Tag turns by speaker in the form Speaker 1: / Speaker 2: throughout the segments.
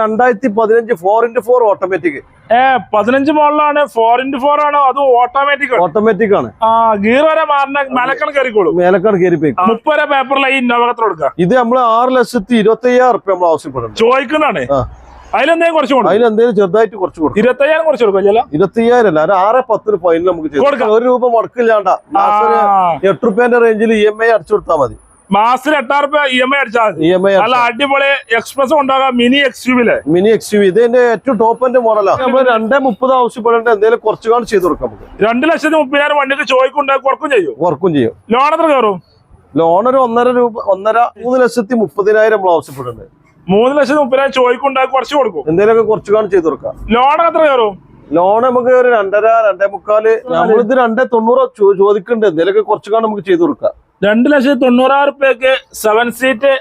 Speaker 1: രണ്ടായിരത്തി പതിനഞ്ച് four into four automatic
Speaker 2: ഏ പതിനഞ്ച് മോളിലാണ് ഫോർ ഇന്റു ഫോർ ആണ് അത് ഓട്ടോമാറ്റിക്
Speaker 1: ഓട്ടോമാറ്റിക് ആണ്.
Speaker 2: ആ ഗീർ വരെ മാറിന മലക്കൺ കയറിക്കോളൂ.
Speaker 1: മേലക്കാട് കയറി
Speaker 2: മുപ്പത് പേപ്പറിലെ പേപ്പറിൽ ഈ ഇന്നോവകത്ത് കൊടുക്കുക
Speaker 1: ഇത് നമ്മൾ ആറ് ലക്ഷത്തി ഇരുപത്തി അയ്യായിരം റുപ്യ നമ്മൾ ആവശ്യപ്പെടുന്നുണ്ട്
Speaker 2: ചോദിക്കുന്നതാണ്. അതിലെന്തെങ്കിലും കുറച്ച് കൊടുക്കും.
Speaker 1: അതിലെന്തെങ്കിലും ചെറുതായിട്ട് കുറച്ച് കൊടുക്കും.
Speaker 2: ഇരുപത്തയ്യായിരം കുറച്ച് കൊടുക്കും ചില
Speaker 1: അല്ല ഒരു ആറ് പത്തിന് ഫൈനൽ നമുക്ക്
Speaker 2: കൊടുക്കാം.
Speaker 1: ഒരു രൂപ മുടക്കില്ലാണ്ട. എട്ട് റുപ്യന്റെ റേഞ്ചിൽ ഇ എം ഐ അടിച്ചു കൊടുത്താൽ മതി.
Speaker 2: മാസത്തിൽ എട്ടായിരം രൂപ ഇ എം ഐ അടിച്ചാൽ
Speaker 1: ഇ എം ഐ
Speaker 2: നല്ല അടിപൊളി എക്സ്പ്രസ് ഉണ്ടാകാം മിനി എക്സ് യുവിലെ
Speaker 1: മിനി എക്സ് യു ഇത് എന്റെ ഏറ്റവും ടോപ്പിന്റെ മോഡലാണ് നമ്മൾ രണ്ടേ മുപ്പത് ആവശ്യപ്പെടേണ്ട എന്തെങ്കിലും കുറച്ചു കാണും ചെയ്ത് കൊടുക്കാം നമുക്ക്.
Speaker 2: രണ്ട് ലക്ഷത്തി മുപ്പതിനായിരം വണ്ടിക്ക് ചോദിക്കുണ്ടാകും കുറക്കും ചെയ്യും.
Speaker 1: വർക്കും ചെയ്യും.
Speaker 2: ലോൺ എത്ര കയറും?
Speaker 1: ലോൺ ഒരു ഒന്നര രൂപ ഒന്നര മൂന്ന് ലക്ഷത്തി മുപ്പതിനായിരം നമ്മൾ ആവശ്യപ്പെടുന്നത്
Speaker 2: മൂന്ന് ലക്ഷത്തി മുപ്പതിനായിരം ചോദിക്കുണ്ടാക്കി കുറച്ച് കൊടുക്കും.
Speaker 1: എന്തെങ്കിലുമൊക്കെ കുറച്ചു കാണും ചെയ്ത് കൊടുക്കാം.
Speaker 2: ലോൺ എത്ര കയറും?
Speaker 1: ലോൺ നമുക്ക് ഒരു രണ്ടര രണ്ടേ മുക്കാൽ നമ്മളിത് രണ്ടേ തൊണ്ണൂറ് ചോദിക്കുന്നുണ്ട്. എന്തെങ്കിലുമൊക്കെ കുറച്ചു കാണും നമുക്ക് ചെയ്ത് കൊടുക്കാം.
Speaker 2: രണ്ട് ലക്ഷത്തി തൊണ്ണൂറായിരം റുപ്യക്ക് സെവൻ സീറ്റ്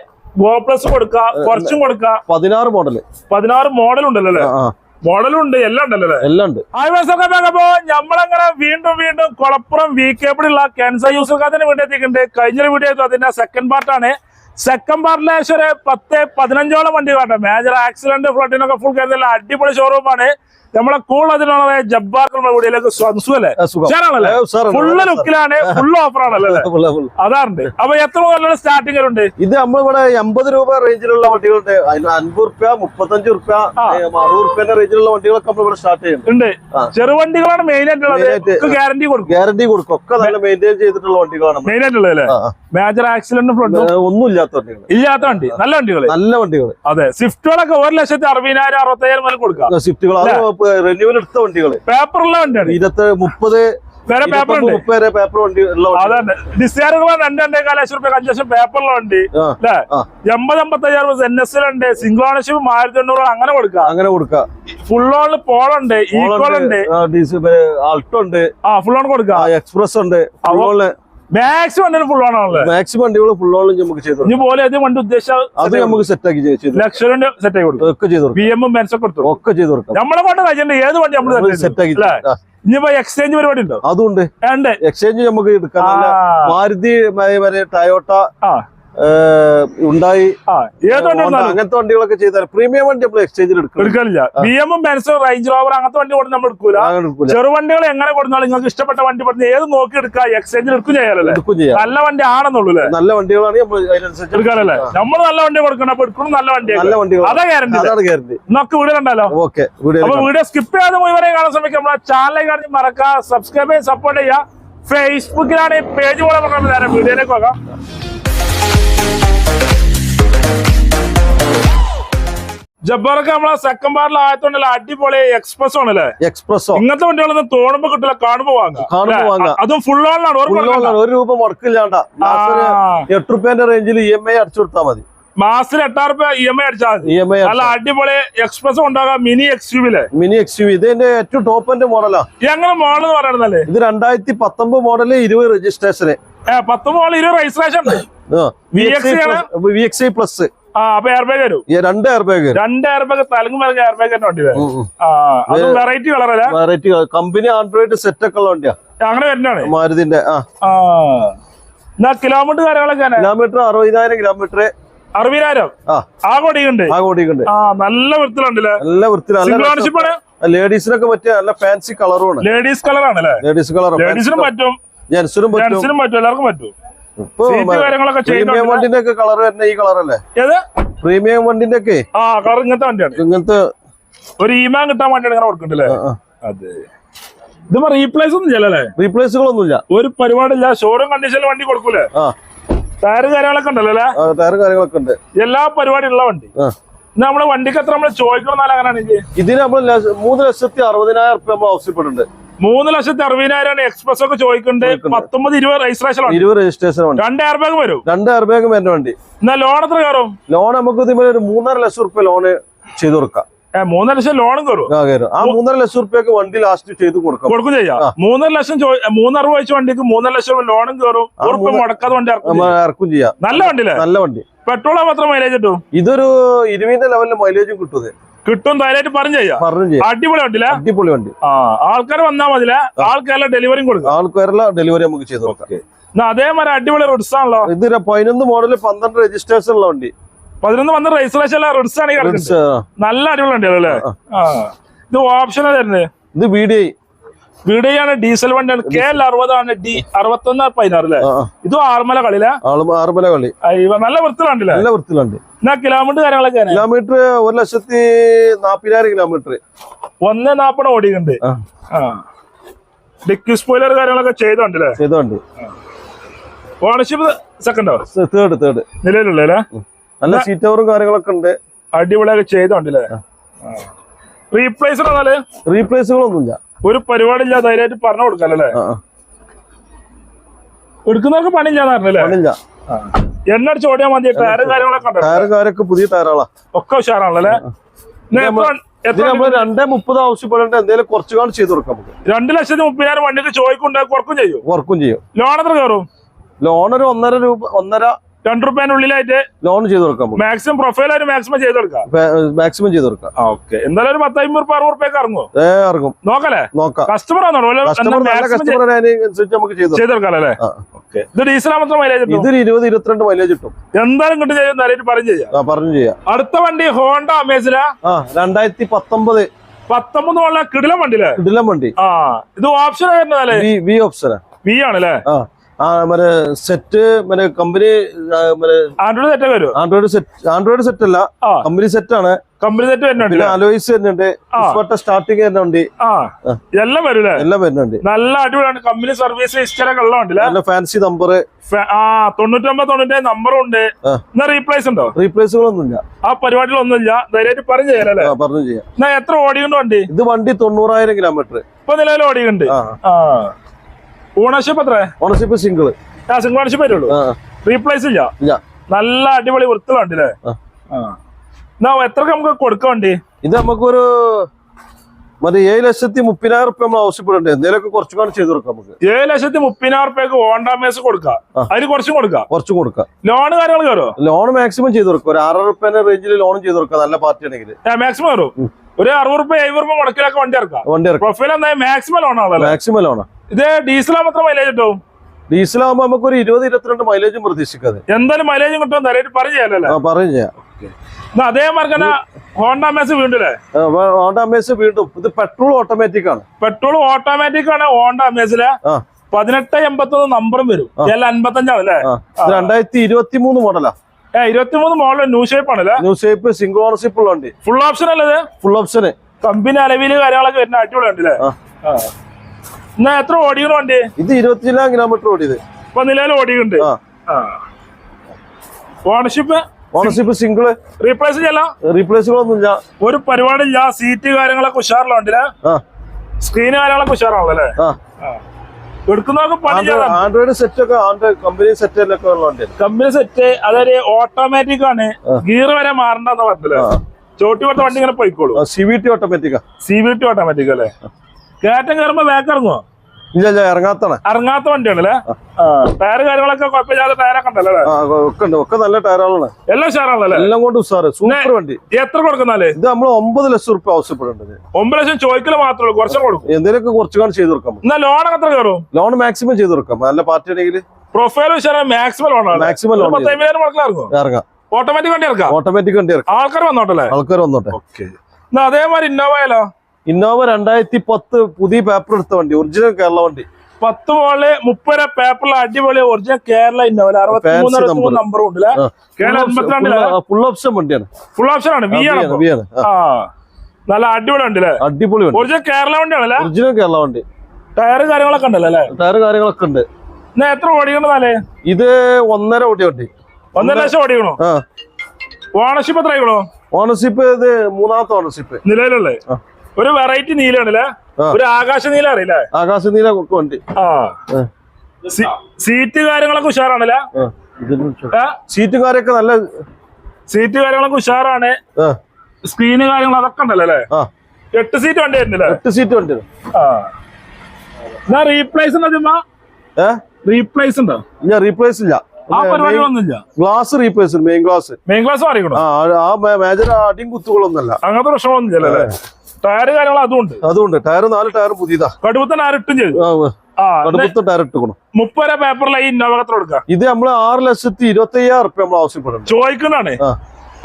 Speaker 2: ഗോ പ്ലസ് കൊടുക്ക കുറച്ചും കൊടുക്ക.
Speaker 1: പതിനാറ് മോഡൽ
Speaker 2: പതിനാറ് മോഡൽ ഉണ്ടല്ലോ അല്ലേ?
Speaker 1: മോഡലുണ്ട്
Speaker 2: മോഡലും ഉണ്ട് എല്ലാം ഉണ്ടല്ലോ അല്ലേ?
Speaker 1: എല്ലാം ഉണ്ട്.
Speaker 2: ആയിരസൊക്കെ നോക്കുമ്പോ നമ്മളങ്ങനെ വീണ്ടും വീണ്ടും കൊളപ്പുറം വി കേബിളുള്ള ക്യാൻസർ യൂസർക്കാരത്തിന് വീട്ടിൽ എത്തിക്കുന്നുണ്ട് കഴിഞ്ഞ വീഡിയോ അതിന്റെ സെക്കൻഡ് പാർട്ടാണ് സെക്കൻഡ് പാർട്ടിലെ ഏകദേശം ഒരു പത്ത് പതിനഞ്ചോളം വണ്ടി വേണ്ട മേജർ ആക്സിഡന്റ് ഫ്ലോട്ടിനൊക്കെ ഫുൾ കരുതല്ല അടിപൊളി ഷോറൂമാണ് നമ്മളെ കൂൾ അതിനുള്ള ജബ്ബാക്കളുടെ കൂടിയിലേക്ക്
Speaker 1: സ്വസുഖല്ലേ സുഖം.
Speaker 2: ഉഷാറാണല്ലേ? ഫുള്ള് ലുക്കിലാണ് ഫുള്ള് ഓഫർ
Speaker 1: ആണല്ലേ? അതാണ്.
Speaker 2: അതാറുണ്ട്. അപ്പൊ എത്ര മുതലുള്ള സ്റ്റാർട്ടിംഗ് ഉണ്ട്
Speaker 1: ഇത് നമ്മളിവിടെ എൺപത് രൂപ റേഞ്ചിലുള്ള വണ്ടികളുണ്ട്. അതിന് അൻപത് റുപ്യ മുപ്പത്തഞ്ച് റുപ്യ. അറുപത് റുപ്യന്റെ റേഞ്ചിലുള്ള വണ്ടികളൊക്കെ നമ്മൾ ഇവിടെ സ്റ്റാർട്ട് ചെയ്യുന്നുണ്ട്
Speaker 2: ഉണ്ട് ചെറുവണ്ടികളാണ് മെയിൻ ആയിട്ടുള്ളത്. ഗ്യാരണ്ടി കൊടുക്കും.
Speaker 1: ഗ്യാരണ്ടി കൊടുക്കും. ഒക്കെ നല്ല മെയിന്റെയിൻ ചെയ്തിട്ടുള്ള വണ്ടികളാണ്
Speaker 2: മെയിൻ ആയിട്ടുള്ളത് അല്ലേ. മേജർ ആക്സിഡന്റ് ഫ്ലഡ്
Speaker 1: ഏ, ഒന്നും ഇല്ലാത്ത
Speaker 2: വണ്ടി. നല്ല വണ്ടികൾ
Speaker 1: നല്ല വണ്ടികൾ
Speaker 2: അതെ. സ്വിഫ്റ്റുകളൊക്കെ ഒരു ലക്ഷത്തി അറുപതിനായിരം അറുപത്തയ്യായിരം വരെ കൊടുക്കാം.
Speaker 1: സ്വിഫ്റ്റുകൾ റിന്യൂവൽ എടുത്ത വണ്ടികൾ
Speaker 2: പേപ്പറുള്ള വണ്ടിയാണ്.
Speaker 1: ഇരുപത്തി മുപ്പത്
Speaker 2: വേറെ പേപ്പർ ഉണ്ട്
Speaker 1: വരെ പേപ്പർ വണ്ടി വണ്ടി.
Speaker 2: അതാണ് ഡിസ്ചാർജുകൾ രണ്ട് രണ്ടേകാൽ ലക്ഷം റുപ്യ അഞ്ച് ലക്ഷം പേപ്പറുള്ള വണ്ടി.
Speaker 1: ആ,
Speaker 2: അല്ലേ?
Speaker 1: ആ.
Speaker 2: എൺപത് എൺപത്തയ്യായിരം എൻ എസ് ഉണ്ട് സിംഗിൾ ഓണർഷിപ്പ് ആയിരത്തി എണ്ണൂറ് അങ്ങനെ കൊടുക്കാം.
Speaker 1: അങ്ങനെ കൊടുക്കാം.
Speaker 2: ഫുൾ ഓൺ പോളുണ്ട്
Speaker 1: ആൾട്ടോ ഉണ്ട്
Speaker 2: ആ ഫുൾ ഓൺ കൊടുക്കാം.
Speaker 1: എക്സ്പ്രസ് ഉണ്ട്. ഫുൾ ഓണിൽ
Speaker 2: മാക്സിമം ഫുൾ ഓൺ ആണല്ലേ?
Speaker 1: മാക്സിമം വണ്ടികൾ ഫുൾ നമുക്ക് ചെയ്തു കൊടുക്കാം.
Speaker 2: ഇനി പോലെ ഏത് വണ്ടി ഉദ്ദേശിച്ച
Speaker 1: അത് നമുക്ക് സെറ്റ് ആക്കി
Speaker 2: സെറ്റ് ആക്കി കൊടുക്കും.
Speaker 1: ഒക്കെ ചെയ്ത് കൊടുക്കാം.
Speaker 2: ബി എമ്മും ബെൻസൊക്കെ കൊടുത്തു.
Speaker 1: ഒക്കെ ചെയ്ത് കൊടുക്കാം.
Speaker 2: നമ്മളെ കൊണ്ട് കഴിച്ചിട്ടുണ്ട് ഏത് വണ്ടി നമ്മൾ
Speaker 1: സെറ്റ് ആക്കി?
Speaker 2: ഇനിയിപ്പോ എക്സ്ചേഞ്ച് പരിപാടി ഉണ്ടോ?
Speaker 1: അതുണ്ട്. എക്സ്ചേഞ്ച് നമുക്ക് എടുക്കാം. മാരുതി ടയോട്ട ഉണ്ടായി. അങ്ങനത്തെ വണ്ടികളൊക്കെ ചെയ്താൽ പ്രീമിയം വണ്ടി നമ്മൾ എക്സ്ചേഞ്ചിൽ
Speaker 2: എടുക്കില്ല ബി എമ്മും ബെൻസും റേഞ്ച് റോവർ അങ്ങനത്തെ വണ്ടി കൊണ്ട് നമ്മൾ എടുക്കൂല.
Speaker 1: ചെറു എടുക്കൂല.
Speaker 2: ചെറുവണ്ടികൾ എങ്ങനെ കൊടുത്താലും നിങ്ങൾക്ക് ഇഷ്ടപ്പെട്ട വണ്ടി പറഞ്ഞ് ഏത് നോക്കി എടുക്കാം എക്സ്ചേഞ്ചിൽ എടുക്കും ചെയ്യാലല്ലേ? നല്ല വണ്ടി ആണെന്നുള്ളൂ
Speaker 1: നല്ല വണ്ടികളാണ് നമ്മൾ അതിനനുസരിച്ച്
Speaker 2: എടുക്കാനല്ലേ? നമ്മൾ നല്ല വണ്ടി കൊടുക്കണം അപ്പൊ എടുക്കണം നല്ല വണ്ടി
Speaker 1: നല്ല വണ്ടി
Speaker 2: അതാ ഗ്യാരണ്ടി
Speaker 1: അതാണ് ഗ്യാരണ്ടി
Speaker 2: നമുക്ക് വീഡിയോ കണ്ടാലോ?
Speaker 1: ഓക്കെ വീഡിയോ
Speaker 2: അപ്പൊ വീഡിയോ സ്കിപ്പ് ചെയ്യാതെ മുഴുവനെ കാണാൻ ശ്രമിക്കുക നമ്മളെ ചാനലിൽ കാണി മറക്കുക സബ്സ്ക്രൈബ് ചെയ്ത് സപ്പോർട്ട് ചെയ്യുക. ഫേസ്ബുക്കിലാണ് ഈ പേജ് പോലെ പറഞ്ഞാൽ വീഡിയോയിലേക്ക് പോകാം. ജബ്ബാറൊക്കെ നമ്മളെ സെക്കൻഡ് പാർട്ടിൽ ആയതുകൊണ്ടല്ല അടിപൊളി എക്സ്പ്രസ് ആണല്ലേ?
Speaker 1: എക്സ്പ്രസോ
Speaker 2: ഇങ്ങനത്തെ വണ്ടികളൊന്നും തോന്നുമ്പോ കിട്ടില്ല കാണുമ്പോ വാങ്ങാം.
Speaker 1: കാണുമ്പോ
Speaker 2: അല്ലേ?
Speaker 1: വാങ്ങാം.
Speaker 2: അതും ഫുൾ ഓണാണ് ഒരു
Speaker 1: രൂപ മുടക്കില്ലാണ്ട എട്ട് റുപ്യന്റെ റേഞ്ചിൽ ഇ എം ഐ അടിച്ചു കൊടുത്താൽ മതി.
Speaker 2: മാസത്തിൽ എട്ടായിരം രൂപ ഇ എം ഐ അടിച്ചാൽ
Speaker 1: ഐ
Speaker 2: നല്ല അടിപൊളി എക്സ്പ്രസ് ഉണ്ടാകാം മിനി എക്സ് യുവിലെ
Speaker 1: മിനി എക്സ് യു ഇതിന്റെ ഏറ്റവും ടോപ്പിന്റെ മോഡലാ
Speaker 2: ഞങ്ങൾ മോഡൽ എന്ന് പറയുന്നല്ലേ
Speaker 1: ഇത് രണ്ടായിരത്തി പത്തൊമ്പത് മോഡൽ ഇരുപത് രജിസ്ട്രേഷന്
Speaker 2: പത്തൊമ്പത് മോഡൽ ഇരുപത് രജിസ്ട്രേഷൻ?
Speaker 1: വി എക്സ് പ്ലസ്
Speaker 2: ആ അപ്പൊ എയർ ബാഗ് വരും
Speaker 1: രണ്ട് എയർ ബാഗ്
Speaker 2: രണ്ട് എയർ ബാഗ് തലങ്ങും പറഞ്ഞ എയർ ബാഗ് തന്നെ വണ്ടി വരും. അത് വെറൈറ്റി കളറല്ല
Speaker 1: വെറൈറ്റി കമ്പനി ആൻഡ്രോയിഡ് സെറ്റ് ഒക്കെ ഉള്ള വണ്ടിയാ.
Speaker 2: അങ്ങനെ വരുന്നതാണ്.
Speaker 1: മാരുതിന്റെ ആ.
Speaker 2: കിലോമീറ്റർ കാര്യങ്ങളൊക്കെ
Speaker 1: കിലോമീറ്റർ അറുപതിനായിരം കിലോമീറ്റർ
Speaker 2: അറുപതിനായിരം?
Speaker 1: ആ.
Speaker 2: ആ കൊടിയുണ്ട്
Speaker 1: ആ കോടിയുണ്ട്
Speaker 2: ആ നല്ല വൃത്തിലുണ്ടല്ലേ
Speaker 1: നല്ല വൃത്തി നല്ല
Speaker 2: ഓണർഷിപ്പ് ആണ്?
Speaker 1: ലേഡീസിനൊക്കെ പറ്റിയ നല്ല ഫാൻസി കളറുമാണ്
Speaker 2: ലേഡീസ് കളറാണ്
Speaker 1: ലേഡീസ് കളർ
Speaker 2: ലേഡീസിനും പറ്റും.
Speaker 1: ജെൻസിനും പറ്റും.
Speaker 2: എല്ലാവർക്കും പറ്റും.
Speaker 1: പ്രീമിയം വണ്ടിന്റെ ഒക്കെ കളർ വരുന്ന ഈ കളർ അല്ലേ?
Speaker 2: ഏത്?
Speaker 1: പ്രീമിയം വണ്ടിന്റെ ഒക്കെ?
Speaker 2: ആ കളർ ഇങ്ങനത്തെ വണ്ടിയാണ്.
Speaker 1: ഇങ്ങനത്തെ
Speaker 2: ഒരു ഈമാൻ കിട്ടാൻ വേണ്ടിയാണ് ഇങ്ങനെ കൊടുക്കണ്ടല്ലേ. അതെ. ഇതിപ്പോ റീപ്ലേസ് ഒന്നും ചെയ്യലല്ലേ
Speaker 1: റീപ്ലേസുകളൊന്നുമില്ല
Speaker 2: ഒരു പരിപാടില്ല ഷോറൂം കണ്ടീഷനിൽ വണ്ടി കൊടുക്കൂലേ?
Speaker 1: ആ.
Speaker 2: ടയറ് കാര്യങ്ങളൊക്കെ ഉണ്ടല്ലോ
Speaker 1: ടയർ കാര്യങ്ങളൊക്കെ ഉണ്ട്.
Speaker 2: എല്ലാ പരിപാടി ഉള്ള വണ്ടി. നമ്മൾ വണ്ടിക്ക് എത്ര നമ്മൾ ചോദിക്കണം അങ്ങനെയാണെങ്കിൽ
Speaker 1: ഇതിന് നമ്മൾ മൂന്ന് ലക്ഷത്തി അറുപതിനായിരം റുപ്യ നമ്മൾ ആവശ്യപ്പെടുന്നുണ്ട്.
Speaker 2: മൂന്ന് ലക്ഷത്തി അറുപതിനായിരം എക്സ്പ്രസ് ഒക്കെ ചോദിക്കുന്നുണ്ട്. പത്തൊമ്പത് ഇരുപത് രജിസ്ട്രേഷൻ
Speaker 1: ഇരുപത് രജിസ്ട്രേഷൻ
Speaker 2: രണ്ട് എയർ ബാഗ് വരും.
Speaker 1: രണ്ട് എയർ ബാഗും വരുന്ന വണ്ടി.
Speaker 2: എന്നാ ലോൺ എത്ര കയറും?
Speaker 1: ലോൺ നമുക്ക് ഇതുപോലെ ഒരു മൂന്നര ലക്ഷം റുപ്യ ലോണ് ചെയ്തു കൊടുക്കാം.
Speaker 2: മൂന്നര ലക്ഷം ലോണും കയറും.
Speaker 1: ആ മൂന്നര ലക്ഷം റുപ്യൊക്കെ വണ്ടി ലാസ്റ്റ് ചെയ്ത് കൊടുക്കും.
Speaker 2: കൊടുക്കും ചെയ്യാം. മൂന്നര ലക്ഷം മൂന്നര രൂപ വെച്ച വണ്ടിക്ക് മൂന്നര ലക്ഷം ലോണും കയറും. ഉറപ്പ് മുടക്കാതെ വണ്ടി ഇറക്കും ചെയ്യും. നല്ല വണ്ടി
Speaker 1: നല്ല വണ്ടി.
Speaker 2: പെട്രോൾ മാത്രം മൈലേജ് കിട്ടും?
Speaker 1: ഇതൊരു ഇരുപതിന്റെ ലെവലിൽ മൈലേജും കിട്ടും
Speaker 2: കിട്ടും ധൈര്യമായിട്ട് പറഞ്ഞു ചെയ്യാം. അടിപൊളി വണ്ടില്ല
Speaker 1: അടിപൊളി വണ്ടി.
Speaker 2: ആ ആൾക്കാർ വന്നാൽ മതില്ലേ ആൾക്കാരെല്ലാം ഡെലിവറിയും കൊടുക്കും.
Speaker 1: ആൾക്കാരെല്ലാം ഡെലിവറി നമുക്ക് ചെയ്ത്
Speaker 2: നോക്കാം അതേമാതിരി അടിപൊളി റോഡ്സ് ആണല്ലോ.
Speaker 1: ഇത് പതിനൊന്ന് മോഡൽ പന്ത്രണ്ട് രജിസ്ട്രേഷൻ ഉള്ള വണ്ടി.
Speaker 2: പതിനൊന്ന് പന്ത്രണ്ട് രജിസ്ട്രേഷൻ റോഡ്സ് ആണ് നല്ല അടിപൊളി ആ ഇത് ഓപ്ഷനാ തരുന്നത്?
Speaker 1: ഇത് വി
Speaker 2: വീഡിയോയാണ് ഡീസൽ വണ്ടിയാണ്. കെ എൽ അറുപതാണ് ഡി അറുപത്തൊന്ന് പതിനാറ് അല്ലേ ഇത് ആറുമല കളിയിലെ?
Speaker 1: ആറുമല കളി.
Speaker 2: നല്ല വൃത്തിലുണ്ടല്ലേ
Speaker 1: നല്ല വൃത്തിലുണ്ട്
Speaker 2: എന്നാ കിലോമീറ്റർ കാര്യങ്ങളൊക്കെ?
Speaker 1: കിലോമീറ്റർ ഒരു ലക്ഷത്തി നാപ്പതിനായിരം കിലോമീറ്റർ.
Speaker 2: ഒന്ന് നാപ്പത് ഓടിയുണ്ട് ഡിക്കി സ്പോയിലർ കാര്യങ്ങളൊക്കെ ചെയ്തോണ്ടല്ലേ?
Speaker 1: ചെയ്തോണ്ട്.
Speaker 2: ഓണർഷിപ്പ് സെക്കൻഡോ
Speaker 1: തേർഡ് തേർഡ്
Speaker 2: നിലവിലുള്ള
Speaker 1: നല്ല സീറ്റ് ഓവറും കാര്യങ്ങളൊക്കെ ഉണ്ട്.
Speaker 2: അടിപൊളിയൊക്കെ ചെയ്തോണ്ടല്ലേ? റീപ്ലേസ്
Speaker 1: റീപ്ലേസുകളൊന്നുമില്ല
Speaker 2: ഒരു പരിപാടി ഇല്ല ധൈര്യമായിട്ട് പറഞ്ഞു കൊടുക്കാല്ലേ. എടുക്കുന്നവർക്ക് പണിയില്ലാന്ന് പറഞ്ഞല്ലേ? എണ്ണ അടിച്ച് ഓടിയാൽ മതി ടയറും കാര്യങ്ങളൊക്കെ
Speaker 1: ടയറും കാര്യമൊക്കെ പുതിയ ടയറുകളാ
Speaker 2: ഒക്കെ ഉഷാറാണല്ലേ?
Speaker 1: രണ്ടേ മുപ്പത് ആവശ്യപ്പെടേണ്ട എന്തെങ്കിലും കുറച്ച് കാണും ചെയ്ത് കൊടുക്കാം നമുക്ക്.
Speaker 2: രണ്ട് ലക്ഷത്തി മുപ്പതിനായിരം വണ്ടിക്ക് ചോദിക്കുണ്ട് കുറക്കും ചെയ്യും?
Speaker 1: വർക്കും ചെയ്യും.
Speaker 2: ലോൺ എത്ര കയറും?
Speaker 1: ലോൺ ഒരു ഒന്നര രൂപ ഒന്നര
Speaker 2: രണ്ട് റുപ്യേന്റെ ഉള്ളിലായിട്ട്
Speaker 1: ലോൺ ചെയ്ത് കൊടുക്കാം മാക്സിമം
Speaker 2: മാക്സിമം പ്രൊഫൈലായിട്ട് മാക്സിമം ചെയ്ത് കൊടുക്കാം.
Speaker 1: മാക്സിമം ചെയ്ത് കൊടുക്കാം.
Speaker 2: ഓക്കെ എന്തായാലും ഒരു പത്തമ്പത് റുപ്യ അറുപത് റുപ്യൊക്കെ ഇറങ്ങും
Speaker 1: ഏ ഇറങ്ങും.
Speaker 2: നോക്കല്ലേ?
Speaker 1: നോക്കാം.
Speaker 2: കസ്റ്റമർ ആണോ
Speaker 1: കസ്റ്റമർ അനുസരിച്ച് നമുക്ക് ചെയ്ത് കൊടുക്കാം
Speaker 2: ചെയ്ത് കൊടുക്കാം. അല്ലേ? ഓക്കെ ഇത് മൈലേജ് കിട്ടും
Speaker 1: ഇതൊരു ഇരുപത് ഇരുപത്തിരണ്ട് മൈലേജ് കിട്ടും.
Speaker 2: എന്തായാലും കിട്ടും പറഞ്ഞു ചെയ്യാം
Speaker 1: പറഞ്ഞു ചെയ്യാം.
Speaker 2: അടുത്ത വണ്ടി ഹോണ്ട അമേസില
Speaker 1: രണ്ടായിരത്തി പത്തൊമ്പത്
Speaker 2: പത്തൊമ്പത് കിടിലം വണ്ടി
Speaker 1: കിടിലം വണ്ടി.
Speaker 2: ആ ഇത് ഓപ്ഷൻ ബി
Speaker 1: വി ഓപ്ഷനാ
Speaker 2: വി ആണല്ലേ
Speaker 1: ആ മറ്റേ സെറ്റ് മറ്റേ കമ്പനി മറ്റേ
Speaker 2: ആൻഡ്രോയിഡ് സെറ്റ് വരും?
Speaker 1: ആൻഡ്രോയിഡ് സെറ്റ് ആൻഡ്രോയിഡ് സെറ്റ് അല്ല കമ്പനി സെറ്റ് ആണ്.
Speaker 2: കമ്പനി സെറ്റ് വരുന്നുണ്ട്
Speaker 1: അലോയിസ് വരുന്നുണ്ട് സ്റ്റാർട്ടിങ് വരുന്നുണ്ട്.
Speaker 2: എല്ലാം വരൂലേ
Speaker 1: എല്ലാം വരുന്നുണ്ട്.
Speaker 2: നല്ല അടിപൊളിയാണ്. കമ്പനി സർവീസ് ഹിസ്റ്ററി ഉള്ള വണ്ടിയില്ലേ
Speaker 1: നല്ല ഫാൻസി നമ്പർ
Speaker 2: ആ തൊണ്ണൂറ്റൊമ്പത് തൊണ്ണൂറ്റേഴ് നമ്പറും ഉണ്ട്.
Speaker 1: ആ.
Speaker 2: എന്നാ റീപ്ലേസ് ഉണ്ടോ?
Speaker 1: റീപ്ലേസുകളൊന്നുമില്ല
Speaker 2: ആ ധൈര്യമായിട്ട് പറഞ്ഞു ചെയ്യാലല്ലേ
Speaker 1: ആ പറഞ്ഞു ചെയ്യാം
Speaker 2: എന്നാ എത്ര ഓടിയുണ്ട് വണ്ടി?
Speaker 1: ഇത് വണ്ടി തൊണ്ണൂറായിരം കിലോമീറ്റർ
Speaker 2: ഇപ്പൊ നിലവിൽ ഓടിയുണ്ട്
Speaker 1: ആ.
Speaker 2: ഓണർഷിപ്പ് എത്ര
Speaker 1: ഓണർഷിപ്പ് സിംഗിൾ
Speaker 2: ആ സിംഗിൾ ഓണർഷിപ്പ് വരുള്ളൂ. റീപ്ലേസ് ഇല്ല.
Speaker 1: ഇല്ല.
Speaker 2: നല്ല അടിപൊളി വൃത്തിയുള്ള അല്ലേ എത്ര നമുക്ക് കൊടുക്കാൻ വണ്ടി?
Speaker 1: ഇത് നമുക്കൊരു മറ്റേ ഏഴ് ലക്ഷത്തി മുപ്പതിനായിരം റുപ്യ നമ്മൾ ആവശ്യപ്പെടേണ്ടത് എന്തെങ്കിലുമൊക്കെ കുറച്ചുകൂടെ ചെയ്ത് കൊടുക്കാം നമുക്ക്.
Speaker 2: ഏഴ് ലക്ഷത്തി മുപ്പതിനായിരം റുപ്യക്ക് ഹോണ്ടാമേസ് കൊടുക്കാം. അതിന് കുറച്ചും കൊടുക്കാം.
Speaker 1: കുറച്ചും കൊടുക്കാം.
Speaker 2: ലോണ് കാര്യങ്ങൾ കയറോ
Speaker 1: ലോൺ മാക്സിമം ചെയ്ത് കൊടുക്കാം. ഒരു ആറര റുപ്യന്റെ റേഞ്ചിൽ ലോൺ ചെയ്ത് കൊടുക്കാം. നല്ല പാർട്ടി ആണെങ്കിൽ.
Speaker 2: മാക്സിമം കയറും. ഒരു അറുപത് റുപ്യ എഴുപത് റുപ്യ മുടക്കിലൊക്കെ വണ്ടി ഇറക്കാം.
Speaker 1: വണ്ടി ഇറക്കാം.
Speaker 2: പ്രൊഫൈൽ എന്തായാലും മാക്സിമം ലോണാണല്ലോ
Speaker 1: മാക്സിമം ലോണാ
Speaker 2: ഇത് ഡീസൽ മാത്രം മൈലേജ് കിട്ടും?
Speaker 1: ഡീസലാകുമ്പോ നമുക്ക് ഒരു ഇരുപത് ഇരുപത്തിരണ്ട് മൈലേജും പ്രതീക്ഷിക്കാതെ.
Speaker 2: എന്തായാലും മൈലേജും കിട്ടും ധൈര്യമായിട്ട് പറഞ്ഞു
Speaker 1: ചെയ്യാം.
Speaker 2: അതേ
Speaker 1: ഹോണ്ട അമേസ് വീണ്ടും. ഇത് പെട്രോൾ ഓട്ടോമാറ്റിക് ആണ്.
Speaker 2: പെട്രോൾ ഓട്ടോമാറ്റിക് ആണ് ഹോണ്ട
Speaker 1: അമേസിൽ
Speaker 2: പതിനെട്ട് എൺപത്തി ഒന്ന് നമ്പറും വരും. എല്ലാം അല്ലേ?
Speaker 1: രണ്ടായിരത്തി ഇരുപത്തി മൂന്ന് മോഡലാ
Speaker 2: ഇരുപത്തിമൂന്ന് മോഡൽ ന്യൂ ഷേപ്പ് ആണല്ലേ?
Speaker 1: ന്യൂ ഷേപ്പ് സിംഗിൾ ഓണർഷിപ്പ് ഉള്ള വണ്ടി.
Speaker 2: ഫുൾ ഓപ്ഷൻ അല്ലേ
Speaker 1: ഫുൾ ഓപ്ഷൻ
Speaker 2: കമ്പനി അലവിൽ കാര്യങ്ങളൊക്കെ വരുന്ന അടിപൊളി ഉണ്ടല്ലേ എന്നാ എത്ര ഓടിക്കണ വണ്ടി?
Speaker 1: ഇത് ഇരുപത്തിനാല് കിലോമീറ്റർ ഓടിയത്.
Speaker 2: ഇപ്പൊ നിലവിൽ ഓടിക്കുന്നുണ്ട് ഓണർഷിപ്പ്
Speaker 1: ഓണർഷിപ്പ് സിംഗിൾ
Speaker 2: റീപ്ലേസ് ചെയ്യலாம்
Speaker 1: റീപ്ലേസുകളൊന്നുമില്ല
Speaker 2: ഒരു പരിപാടിയില്ല സീറ്റ് കാര്യങ്ങളൊക്കെ
Speaker 1: ഉഷാറിലുണ്ടല്ലേ
Speaker 2: സ്ക്രീന് കാര്യങ്ങളൊക്കെ ഉഷാറാണല്ലേ ചെയ്യാം
Speaker 1: ആൻഡ്രോയിഡ് സെറ്റ് ഒക്കെ Android company set
Speaker 2: company set അതൊരു ഓട്ടോമാറ്റിക് ആണ്. ഗിയർ വരെ മാറണ്ടെന്ന് പറഞ്ഞില്ല. ചോട്ടി കൊടുത്ത വണ്ടി ഇങ്ങനെ പോയിക്കോളൂ.
Speaker 1: സി വി ടി ഓട്ടോമാറ്റിക്കാ
Speaker 2: സി വി ടി ഓട്ടോമാറ്റിക് അല്ലേ? കയറ്റം കയറുമ്പോ ബാക്ക് ഇറങ്ങുമോ
Speaker 1: ഇല്ല ഇല്ല ഇറങ്ങാത്താണ്
Speaker 2: ഇറങ്ങാത്ത വണ്ടിയാണല്ലേ? ടയർ കാര്യങ്ങളൊക്കെ കുഴപ്പമില്ലാതെ ടയറൊക്കെ ഉണ്ടല്ലേ?
Speaker 1: ഒക്കെ ഉണ്ട് ഒക്കെ നല്ല ടയറുകളാണ്
Speaker 2: എല്ലാം ഉഷാറാണല്ലേ?
Speaker 1: എല്ലാം കൊണ്ട് സാറ് സൂപ്പർ വണ്ടി.
Speaker 2: എത്ര കൊടുക്കുന്നാലേ?
Speaker 1: ഇത് നമ്മൾ ഒമ്പത് ലക്ഷം റുപ്യ ആവശ്യപ്പെടേണ്ടത്
Speaker 2: ഒമ്പത് ലക്ഷം ചോദിക്കൽ മാത്രമേ ഉള്ളൂ. കുറച്ചും കൊടുക്കും.
Speaker 1: എന്തെങ്കിലുമൊക്കെ കുറച്ചുകാണ് ചെയ്ത് കൊടുക്കാം.
Speaker 2: എന്നാ ലോൺ എത്ര കയറും?
Speaker 1: ലോൺ മാക്സിമം ചെയ്തു കൊടുക്കാം. നല്ല പാർട്ടി ആണെങ്കിൽ
Speaker 2: പ്രൊഫൈൽ ഉഷാറ മാക്സിമം ലോണാണ്
Speaker 1: മാക്സിമം ലോൺ
Speaker 2: പത്തയ്യായിരം ഇറങ്ങും
Speaker 1: ഇറങ്ങാം.
Speaker 2: ഓട്ടോമാറ്റിക് വണ്ടി ഇറക്കാം?
Speaker 1: ഓട്ടോമാറ്റിക് വണ്ടി ഇറക്കാം.
Speaker 2: ആൾക്കാർ വന്നോട്ടല്ലേ?
Speaker 1: ആൾക്കാർ വന്നോട്ടെ.
Speaker 2: ഓക്കെ എന്നാ അതേമാതിരി ഇന്നോവയല്ലോ
Speaker 1: ഇന്നോവ രണ്ടായിരത്തി പത്ത് പുതിയ പേപ്പർ എടുത്ത വണ്ടി ഒറിജിനൽ കേരള വണ്ടി.
Speaker 2: പത്ത് മോൾ മുപ്പത് പേപ്പറിൽ അടിപൊളി ഒറിജിനൽ കേരള ഇന്നോവല അറുപത്തിമൂന്ന് ഉണ്ട് കേരള
Speaker 1: ഫുൾ ഓപ്ഷൻ വണ്ടിയാണ്.
Speaker 2: ഫുൾ ഓപ്ഷൻ ആണ്. വി ആണ്
Speaker 1: വി ആണ്. ആ,
Speaker 2: നല്ല അടിപൊളി ഉണ്ട് അല്ലേ?
Speaker 1: അടിപൊളി
Speaker 2: ഒറിജിനൽ കേരള വണ്ടിയാണല്ലേ?
Speaker 1: ഒറിജിനൽ കേരള വണ്ടി.
Speaker 2: ടയർ കാര്യങ്ങളൊക്കെ ഉണ്ടല്ലോ അല്ലേ?
Speaker 1: ടയർ കാര്യങ്ങളൊക്കെ ഉണ്ട്.
Speaker 2: എത്ര ഓടിക്കണ്ടേ
Speaker 1: ഇത് ഒന്നര ഓടിയ വണ്ടി.
Speaker 2: ഒന്നര ലക്ഷം ഓടിക്കണോ? ഓണർഷിപ്പ് എത്ര
Speaker 1: ഓണർഷിപ്പ് ഇത് മൂന്നാമത്തെ ഓണർഷിപ്പ്
Speaker 2: നിലവിലുള്ളേ
Speaker 1: ആ.
Speaker 2: ഒരു വെറൈറ്റി നീലാണല്ലേ. ഒരു ആകാശ നീല അറിയില്ലേ?
Speaker 1: ആകാശ നീല വണ്ടി
Speaker 2: ആ. സീറ്റ് കാര്യങ്ങളൊക്കെ ഉഷാറാണല്ലേ?
Speaker 1: സീറ്റുകാരൊക്കെ ഇതിന്
Speaker 2: ഏ?
Speaker 1: നല്ല
Speaker 2: സീറ്റ് കാര്യങ്ങളൊക്കെ ഉഷാറാണ്. സ്ക്രീന് കാര്യങ്ങൾ അതൊക്കെ ഉണ്ടല്ലോ അല്ലേ? എട്ട് സീറ്റ് വണ്ടി വരുന്നില്ലേ?
Speaker 1: എട്ട് സീറ്റ് വണ്ടി
Speaker 2: ആ. റീപ്ലേസ് ഉണ്ടോ റീപ്ലേസ് ഉണ്ടോ?
Speaker 1: ഇല്ല റീപ്ലേസ് ഇല്ല. Glass replace main glass
Speaker 2: main glass മാറിക്കണോ?
Speaker 1: ആ മേജർ അടിയും കുത്തുകളൊന്നുമല്ല.
Speaker 2: അങ്ങനത്തെ പ്രശ്നമൊന്നും ഇല്ല അല്ലേ ടയർ കാര്യങ്ങൾ അതും ഉണ്ട്.
Speaker 1: അതുകൊണ്ട് ടയർ നാല് ടയർ പുതിയതാ.
Speaker 2: കടുപ്പത്തിന് ആരിട്ടും ചെയ്തു.
Speaker 1: ആ,
Speaker 2: ആ
Speaker 1: കടുപ്പത്ത് ടയർ ഇട്ടുക്കണം
Speaker 2: മുപ്പത് പേപ്പറിൽ ഈ ഇന്നോവ കൊടുക്കാം
Speaker 1: ഇത് നമ്മൾ ആറ് ലക്ഷത്തി ഇരുപത്തി അയ്യായിരം റുപ്യ നമ്മൾ ആവശ്യപ്പെടുന്നു
Speaker 2: ചോദിക്കുന്നതാണ്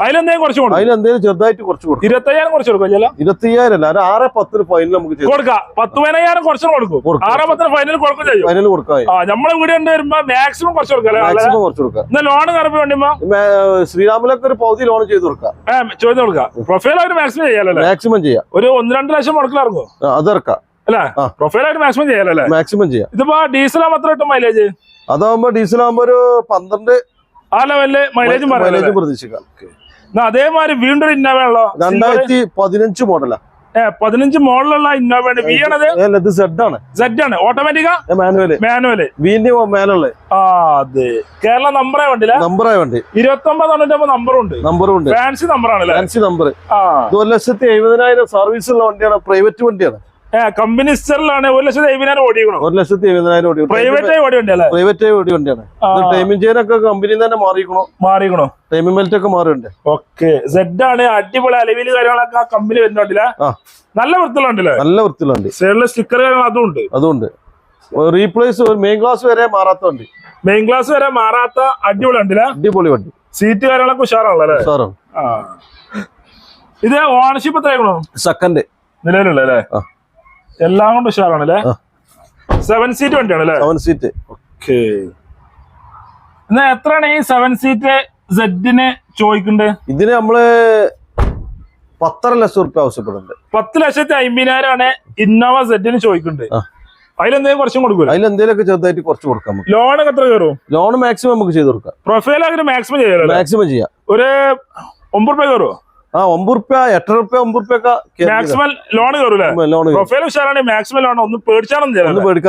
Speaker 2: അതിലെന്തെങ്കിലും കുറച്ച് കൊടുക്കും.
Speaker 1: അതിൽ ചെറുതായിട്ട് കുറച്ച് കൊടുക്കും.
Speaker 2: ഇരുപത്തയ്യായിരം കുറച്ച് കൊടുക്കും അല്ല
Speaker 1: ഇരുപത്തി അയ്യായിരം അല്ല ഒരു ആറ് പത്തിന് ഫൈനൽ നമുക്ക്
Speaker 2: കൊടുക്കാം. പത്ത് പതിനയ്യായിരം കുറച്ച് കൊടുക്കും. ആറ് പത്തിന് ഫൈനൽ കൊടുക്കും ചെയ്യും.
Speaker 1: ഫൈനൽ കൊടുക്കാം
Speaker 2: നമ്മളെ വീട് കണ്ടു വരുമ്പോ മാക്സിമം കുറച്ച് കൊടുക്കാം
Speaker 1: മാക്സിമം കുറച്ച് കൊടുക്കാം.
Speaker 2: ഇന്ന് ലോൺ കറപ്പ് വേണ്ടിയുമ്പോ
Speaker 1: മേ- ശ്രീരാമിലൊക്കെ ഒരു പകുതി ലോൺ ചെയ്ത് കൊടുക്കാം.
Speaker 2: ചോദിച്ചു കൊടുക്കാം. പ്രൊഫൈൽ അവർ മാക്സിമം ചെയ്യാലോ
Speaker 1: മാക്സിമം ചെയ്യാം.
Speaker 2: ഒരു ഒന്ന് രണ്ട് ലക്ഷം മുടക്കിലിറങ്ങും
Speaker 1: അതിറക്കാം
Speaker 2: അല്ലേ? പ്രൊഫൈലായിട്ട് മാക്സിമം ചെയ്യാലല്ലേ?
Speaker 1: മാക്സിമം ചെയ്യാം.
Speaker 2: ഇതിപ്പോ ഡീസൽ മാത്രം കിട്ടും മൈലേജ്
Speaker 1: അതാവുമ്പോ ഡീസൽ ആകുമ്പോ ഒരു പന്ത്രണ്ട്
Speaker 2: ആ ലെവലിൽ മൈലേജും പറയാം
Speaker 1: മൈലേജ് പ്രതീക്ഷിക്കാം.
Speaker 2: എന്നാ അതേമാതിരി വീണ്ടും ഇന്നോവയുള്ള ഇന്നോവ ഉള്ളോ?
Speaker 1: രണ്ടായിരത്തി പതിനഞ്ച് മോഡലാ.
Speaker 2: പതിനഞ്ച് മോഡലുള്ള ഇന്നോവയാണ് വി ആണത്?
Speaker 1: ഇത് സെഡ് ആണ്.
Speaker 2: സെഡ് ആണ്. ഓട്ടോമാറ്റിക്കാ?
Speaker 1: മാനുവൽ.
Speaker 2: മാനുവൽ.
Speaker 1: വീന്റെ മേലുള്ള
Speaker 2: ആ അതെ. കേരള നമ്പറേ വണ്ടില്ല
Speaker 1: നമ്പറേ വണ്ടി
Speaker 2: ഇരുപത്തി ഒമ്പത് തൊണ്ണൂറ്റൊമ്പത് നമ്പറും ഉണ്ട്.
Speaker 1: നമ്പറും ഉണ്ട്.
Speaker 2: ഫാൻസി നമ്പറാണ്
Speaker 1: ഫാൻസി നമ്പർ ഒരു ലക്ഷത്തി എഴുപതിനായിരം സർവീസ് ഉള്ള വണ്ടിയാണ്. പ്രൈവറ്റ് വണ്ടിയാണ്.
Speaker 2: ഏ കമ്പനി സ്റ്ററിലാണ് ഒരു ലക്ഷത്തി എഴുപതിനായിരം ഓടിക്കണോ
Speaker 1: ഒരു ലക്ഷത്തി എഴുപതിനായിരം ഓടി
Speaker 2: പ്രൈവറ്റ് ഓടി വണ്ടി അല്ലേ
Speaker 1: ആയി ഓടി വണ്ടിയാണ്. ടൈമിംഗ് ചെയിനൊക്കെ കമ്പനി തന്നെ മാറിക്കണോ
Speaker 2: മാറിക്കണോ
Speaker 1: ടൈമിംഗ് ബെൽറ്റ് ഒക്കെ മാറിയുണ്ട്
Speaker 2: ഓക്കെ സെഡ് ആണ് അടിപൊളി അലവിൽ കാര്യങ്ങളൊക്കെ ആ കമ്പനി വരുന്നുണ്ടല്ലേ? നല്ല വൃത്തിയുണ്ടല്ലേ
Speaker 1: നല്ല വൃത്തിലുണ്ട്
Speaker 2: സൈഡിലെ സ്റ്റിക്കർ കാര്യങ്ങൾ അതും ഉണ്ട്.
Speaker 1: അതുകൊണ്ട് റീപ്ലേസ് മെയിൻ ക്ലാസ് വരെ മാറാത്ത വണ്ടി.
Speaker 2: മെയിൻ ക്ലാസ് വരെ മാറാത്ത അടിപൊളി ഉണ്ടല്ലേ
Speaker 1: അടിപൊളി വണ്ടി.
Speaker 2: സീറ്റ് കാര്യങ്ങളൊക്കെ ഉഷാറാണല്ലോ ആ. ഇത് ഓണർഷിപ്പ് എത്രയാണോ
Speaker 1: സെക്കൻഡ്
Speaker 2: നിലവിലുള്ള അല്ലേ
Speaker 1: ആ.
Speaker 2: എല്ലാം കൊണ്ട് ഉഷാറാണല്ലേ. സെവൻ സീറ്റ് വണ്ടിയാണ് അല്ലേ
Speaker 1: സെവൻ സീറ്റ്
Speaker 2: ഓക്കെ എന്നാ എത്രയാണ് ഈ സെവൻ സീറ്റ് സെഡിന് ചോദിക്കണ്ടേ?
Speaker 1: ഇതിന് നമ്മൾ പത്തര ലക്ഷം റുപ്യ ആവശ്യപ്പെടുന്നുണ്ട്.
Speaker 2: പത്ത് ലക്ഷത്തി അമ്പതിനായിരം ആണ് ഇന്നോവ സെഡിന് ചോദിക്കണ്ടേ. അതിലെന്തെങ്കിലും കുറച്ചും
Speaker 1: കൊടുക്കില്ല അതിലെന്തെങ്കിലുമൊക്കെ ചെറുതായിട്ട് കുറച്ച് കൊടുക്കാം
Speaker 2: ലോൺ എത്ര കയറും?
Speaker 1: ലോൺ മാക്സിമം നമുക്ക് ചെയ്ത് കൊടുക്കാം.
Speaker 2: പ്രൊഫൈൽ അങ്ങനെ മാക്സിമം ചെയ്യാം
Speaker 1: മാക്സിമം ചെയ്യാം.
Speaker 2: ഒരു ഒമ്പത് രൂപ കയറുമോ
Speaker 1: ആ ഒമ്പത് റുപ്യ എട്ടര റുപ്യ ഒമ്പത് റുപ്യ ഒക്കെ
Speaker 2: മാക്സിമം ലോൺ കയറൂലേ
Speaker 1: ലോൺ
Speaker 2: പ്രൊഫൈൽ ഉഷാറാണ് മാക്സിമം ലോൺ ഒന്ന് പേടിച്ചാണെന്ന്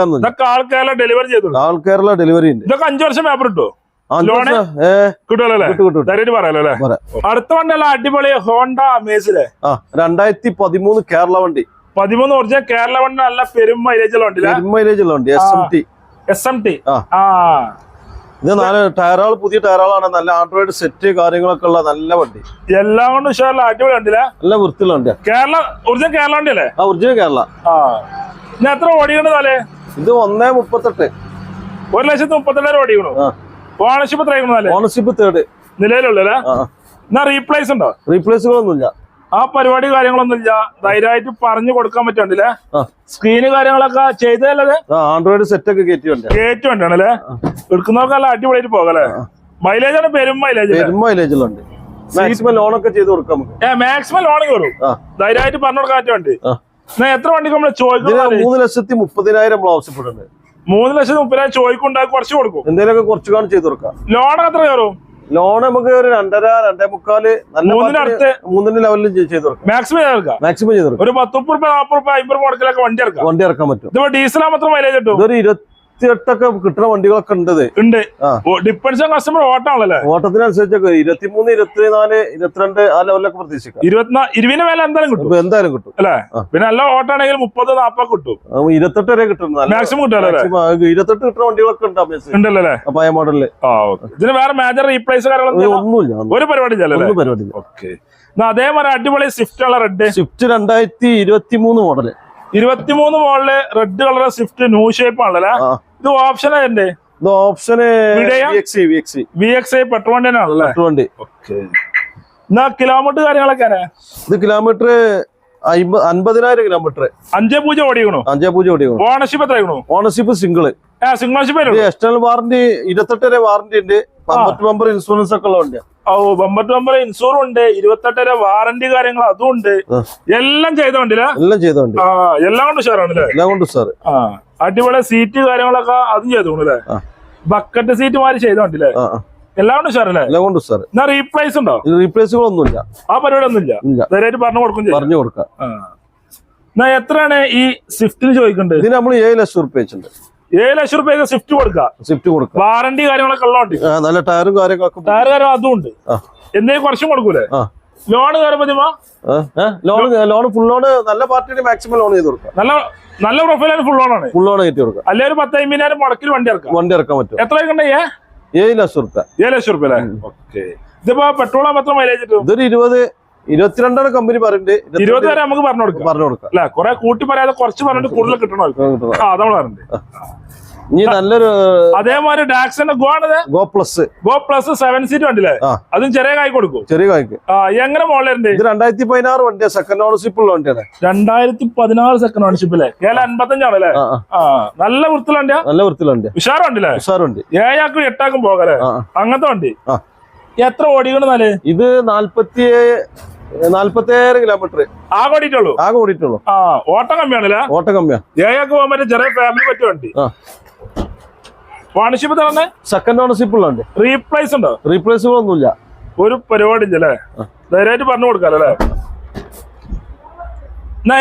Speaker 1: ഒന്ന്
Speaker 2: ഇതൊക്കെ ആൾക്കാരെ ഡെലിവറി ചെയ്തു
Speaker 1: ആൾ കേരള ഡെലിവറി ഉണ്ട്.
Speaker 2: ഇതൊക്കെ അഞ്ചു വർഷം പേപ്പർ
Speaker 1: ഇട്ടു?
Speaker 2: ലോണ്? കിട്ടുമല്ലോ പറയാലോ
Speaker 1: പറയാം.
Speaker 2: അടുത്ത വണ്ടിയല്ല അടിപൊളി ഹോണ്ട അമേസിലെ.
Speaker 1: ആ രണ്ടായിരത്തി പതിമൂന്ന് കേരള വണ്ടി.
Speaker 2: പതിമൂന്ന് ഒറിജിനൽ കേരള വണ്ടി നല്ല പെരും മൈലേജുള്ള വണ്ടിയില്ല
Speaker 1: മൈലേജ് ഉള്ള വണ്ടി S M T
Speaker 2: S M T
Speaker 1: ആ. ഇത് നാല് ടയറുകൾ പുതിയ ടയറുകളാണ് നല്ല ആൻഡ്രോയിഡ് സെറ്റ് കാര്യങ്ങളൊക്കെ ഉള്ള നല്ല വണ്ടി.
Speaker 2: എല്ലാം കൊണ്ടും ഉഷാറുള്ള അടിപൊളി വണ്ടിയില്ല
Speaker 1: നല്ല വൃത്തിയുള്ള വണ്ടിയാ.
Speaker 2: കേരള ഒറിജിനൽ കേരള വണ്ടിയല്ലേ?
Speaker 1: ആ ഒറിജിനൽ കേരള.
Speaker 2: ആ. ഇനി എത്ര ഓടിയുണ്ട് അല്ലേ
Speaker 1: ഇത് ഒന്നേ മുപ്പത്തെട്ട്.
Speaker 2: ഒരു ലക്ഷത്തി മുപ്പത്തിരണ്ടായിരം ഓടിക്കണു. ഓണർഷിപ്പ് എത്ര
Speaker 1: ഓണർഷിപ്പ് തേർഡ് നിലയിലുള്ള
Speaker 2: എന്നാ റീപ്ലേസ് ഉണ്ടോ?
Speaker 1: റീപ്ലേസുകളൊന്നുമില്ല
Speaker 2: ആ പരിപാടി കാര്യങ്ങളൊന്നും ഇല്ല. ധൈര്യമായിട്ട് പറഞ്ഞു കൊടുക്കാൻ പറ്റണ്ടല്ലേ സ്ക്രീന് കാര്യങ്ങളൊക്കെ ചെയ്തതല്ലേ
Speaker 1: ആ ആൻഡ്രോയിഡ് സെറ്റ് ഒക്കെ കയറ്റി
Speaker 2: വേണ്ടല്ലേ എടുക്കുന്നവർക്ക് നല്ല അടിപൊളിയായിട്ട് പോകല്ലേ? മൈലേജ് ആണ് പെരും മൈലേജ്
Speaker 1: പെരും മൈലേജ് മാക്സിമം ലോൺ ലോണൊക്കെ ചെയ്ത് കൊടുക്കാം
Speaker 2: ഏ മാക്സിമം ലോൺ കയറും ധൈര്യമായിട്ട് പറഞ്ഞു കൊടുക്കാൻ
Speaker 1: ആ.
Speaker 2: എത്ര വണ്ടിക്ക്
Speaker 1: ഇതിന്
Speaker 2: ചോദിക്കുന്നത്
Speaker 1: മൂന്ന് ലക്ഷത്തി മുപ്പതിനായിരം നമ്മൾ ആവശ്യപ്പെടുന്നുണ്ട്.
Speaker 2: മൂന്ന് ലക്ഷത്തി മുപ്പതിനായിരം ചോദിക്കുണ്ടാക്കി കുറച്ച് കൊടുക്കും.
Speaker 1: എന്തെങ്കിലുമൊക്കെ കുറച്ച് കാണും ചെയ്ത് കൊടുക്കാം.
Speaker 2: ലോൺ എത്ര കയറും?
Speaker 1: ലോൺ നമുക്ക് ഒരു രണ്ടര രണ്ടേ മുക്കാൽ
Speaker 2: മൂന്നിന്
Speaker 1: മൂന്നിന്റെ ലെവലിൽ ചെയ്ത്
Speaker 2: മാക്സിമം
Speaker 1: മാക്സിമം ചെയ്ത്
Speaker 2: ഒരു പത്ത് മുപ്പത് രൂപ നാൽപ്പത് രൂപ അമ്പത് മുടക്കിലൊക്കെ വണ്ടി ഇറക്കാം
Speaker 1: വണ്ടി ഇറക്കാൻ പറ്റും.
Speaker 2: ഡീസലാ മാത്രം മൈലേജ് കിട്ടും?
Speaker 1: ഇതൊരു ഇരുപത്തിയെട്ടൊക്കെ കിട്ടുന്ന വണ്ടികളൊക്കെ ഉണ്ട് ഇത്.
Speaker 2: ഉണ്ട്. ഡിപ്പെൻസ് കസ്റ്റമർ ഓട്ടാണല്ലേ
Speaker 1: ഓട്ടത്തിനനുസരിച്ചൊക്കെ ഇരുപത്തിമൂന്ന് ഇരുപത്തിനാല് ഇരുപത്തിരണ്ട് ആ ലെവലിലൊക്കെ പ്രതീക്ഷിക്കാം.
Speaker 2: ഇരുപത്തിനാല് ഇരുപതിന് മേലെ എന്തായാലും കിട്ടും.
Speaker 1: എന്തായാലും കിട്ടും.
Speaker 2: അല്ലേ. പിന്നെ നല്ല ഓട്ടാണെങ്കിൽ മുപ്പത് നാപ്പത് കിട്ടും.
Speaker 1: ഇരുപത്തെട്ട് വരെ കിട്ടും
Speaker 2: മാക്സിമം
Speaker 1: കിട്ടും ഇരുപത്തെട്ട് കിട്ടുന്ന വണ്ടികളൊക്കെ
Speaker 2: ഉണ്ടല്ലോ
Speaker 1: പഴയ
Speaker 2: മോഡലിൽ ഇതിന് വേറെ മേജർ റീപ്ലേസ്
Speaker 1: ഒന്നുമില്ല.
Speaker 2: ഒരു പരിപാടി
Speaker 1: പരിപാടി
Speaker 2: ഓക്കെ. അതേമാതിരി അടിപൊളി സ്വിഫ്റ്റ് ഉള്ള റെഡ്
Speaker 1: സ്വിഫ്റ്റ് രണ്ടായിരത്തി ഇരുപത്തി മൂന്ന് മോഡൽ
Speaker 2: ഇരുപത്തിമൂന്ന് മോളിൽ red colour Swift new shape ആണല്ലേ ഇത് ഓപ്ഷൻ അതിന്റെ
Speaker 1: ഇത് ഓപ്ഷന്? വി എക്സ്
Speaker 2: ഐ പെട്രോൾ വണ്ടി ആണല്ലേ
Speaker 1: വണ്ടി.
Speaker 2: എന്നാ കിലോമീറ്റർ കാര്യങ്ങളൊക്കെ
Speaker 1: ഇത് കിലോമീറ്റർ അൻപതിനായിരം കിലോമീറ്റർ
Speaker 2: അഞ്ചേ പൂജ്യം ഓടിക്കണു?
Speaker 1: അഞ്ചേ പൂജ്യം ഓടിക്കണു.
Speaker 2: ഓണർഷിപ്പ് എത്ര
Speaker 1: ownership
Speaker 2: single
Speaker 1: single external warranty ഇരുപത്തെട്ട് വരെ വാറന്റി ഉണ്ട്. ഇൻഷുറൻസ് ഒക്കെ ഉള്ള വണ്ടിയാണ്
Speaker 2: ഓ ബമ്പർ ബമ്പർ ഇൻഷൂറും ഉണ്ട് ഇരുപത്തെട്ടര വാറന്റി കാര്യങ്ങൾ അതും ഉണ്ട്. എല്ലാം ചെയ്ത വണ്ടിയില്ല
Speaker 1: എല്ലാം ചെയ്ത വണ്ടി.
Speaker 2: ആ എല്ലാം കൊണ്ട് ഉഷാറാണല്ലേ
Speaker 1: എല്ലാം കൊണ്ട് സാർ
Speaker 2: ആ അടിപൊളി സീറ്റ് കാര്യങ്ങളൊക്കെ അതും
Speaker 1: ചെയ്തോണ്ടല്ലേ
Speaker 2: ബക്കറ്റ് സീറ്റ് മാറി ചെയ്ത വണ്ടിയില്ലേ. എല്ലാം കൊണ്ട് ഉഷാറല്ലേ
Speaker 1: എല്ലാം കൊണ്ട് സാർ
Speaker 2: എന്നാ റീപ്ലേസ് ഉണ്ടോ?
Speaker 1: റീപ്ലേസുകളൊന്നുമില്ല
Speaker 2: ആ പരിപാടി ഒന്നും ഇല്ല.
Speaker 1: ഇല്ല.
Speaker 2: ധൈര്യമായിട്ട് പറഞ്ഞു കൊടുക്കും
Speaker 1: പറഞ്ഞു കൊടുക്കാം.
Speaker 2: എന്നാ എത്രയാണ് ഈ സ്വിഫ്റ്റിന് ചോദിക്കേണ്ടത്?
Speaker 1: ഇതിന് നമ്മൾ ഏഴ് ലക്ഷം റുപ്യ വെച്ചിട്ടുണ്ട്.
Speaker 2: ഏഴ് ലക്ഷം റുപ്യ സ്വിഫ്റ്റ് കൊടുക്കുക.
Speaker 1: സ്വിഫ്റ്റ് കൊടുക്കുക.
Speaker 2: വാറന്റി കാര്യങ്ങളൊക്കെ ഉള്ളതുണ്ട്
Speaker 1: നല്ല ടയറും കാര്യങ്ങളൊക്കെ
Speaker 2: ടയർ കാര്യം അതും ഉണ്ട്. എന്തെങ്കിലും കുറച്ചും കൊടുക്കൂലേ? ലോൺ കയറുമ്പോ?
Speaker 1: ലോൺ ലോൺ ഫുൾ ലോൺ നല്ല പാർട്ടിയുടെ മാക്സിമം ലോൺ ചെയ്ത് കൊടുക്കാം
Speaker 2: നല്ല നല്ല പ്രൊഫൈലാണ് ഫുൾ ലോൺ ആണ്.
Speaker 1: ഫുൾ ലോൺ കയറ്റി കൊടുക്കുക.
Speaker 2: അല്ലെ ഒരു പത്ത് അമ്പതിനായിരം മുടക്കിൽ വണ്ടി ഇറക്കാം
Speaker 1: വണ്ടി ഇറക്കാൻ പറ്റും
Speaker 2: എത്ര കണ്ടേ
Speaker 1: ഏഴ് ലക്ഷം റുപ്യ
Speaker 2: ഏഴ് ലക്ഷം റുപ്യ അല്ലേ? ഓക്കെ ഇതിപ്പോ പെട്രോൾ എത്ര മൈലേജ്
Speaker 1: ഇതൊരു ഇരുപത് ഇരുപത്തിരണ്ടാണ് കമ്പനി പറയുന്നത്
Speaker 2: ഇരുപത് വരെ നമുക്ക് പറഞ്ഞു കൊടുക്കാം.
Speaker 1: പറഞ്ഞു കൊടുക്കാം.
Speaker 2: അല്ലെ? കുറെ കൂട്ടി പറയാതെ കുറച്ച് പറഞ്ഞിട്ട് കൂടുതൽ കിട്ടണോ. ആ നമ്മൾ പറഞ്ഞിട്ട്
Speaker 1: ഇനി നല്ലൊരു
Speaker 2: അതേമാതിരി ഡാക്സിന്റെ ഗോ ആണത്
Speaker 1: Go plus
Speaker 2: Go plus seven seat വണ്ടിയില്ലേ. അതും ചെറിയ കായ് കൊടുക്കും.
Speaker 1: ചെറിയ കായ്ക്ക്.
Speaker 2: എങ്ങനെ മോളിലുണ്ട്
Speaker 1: ഇത് രണ്ടായിരത്തി പതിനാറ് വണ്ടിയാ. സെക്കൻഡ് ഓണർഷിപ്പ് ഉള്ള വണ്ടിയാണ്.
Speaker 2: രണ്ടായിരത്തി പതിനാറ് സെക്കൻഡ് അൻപത്തഞ്ചാണല്ലേ
Speaker 1: ആ, ആ.
Speaker 2: ആ നല്ല വൃത്തിയുള്ള വണ്ടിയാ?
Speaker 1: നല്ല വൃത്തിയുള്ള വണ്ടിയാ.
Speaker 2: ഉഷാർ വണ്ടിയില്ലേ?
Speaker 1: ഉഷാർ വണ്ടി.
Speaker 2: ഏഴാക്കും എട്ടാക്കും പോകല്ലേ. അങ്ങനത്തെ വണ്ടി. എത്ര ഓടിക്കണെന്നാൽ
Speaker 1: ഇത് നാല്പത്തി നാല്പത്തി ഏഴ് കിലോമീറ്റർ
Speaker 2: ആകെ ഓടിയിട്ടുള്ളൂ.
Speaker 1: ആകെ ഓടിയിട്ടുള്ളൂ
Speaker 2: ആ ഓട്ടം കമ്മിയാണല്ലേ?
Speaker 1: ഓട്ട കമ്മിയാ.
Speaker 2: ഏഴാക്ക് പോകാൻ പറ്റിയ ചെറിയ ഫാമിലി പറ്റിയ വണ്ടി. ഓണർഷിപ്പ് തന്നെ
Speaker 1: സെക്കൻഡ് ഓണർഷിപ്പ് ഉള്ള
Speaker 2: റീപ്ലേസ് ഉണ്ടോ?
Speaker 1: റീപ്ലേസ് ഒന്നുമില്ല
Speaker 2: ഒരു പരിപാടി ഇല്ലല്ലേ ധൈര്യമായിട്ട് പറഞ്ഞു കൊടുക്കാലോ അല്ലേ?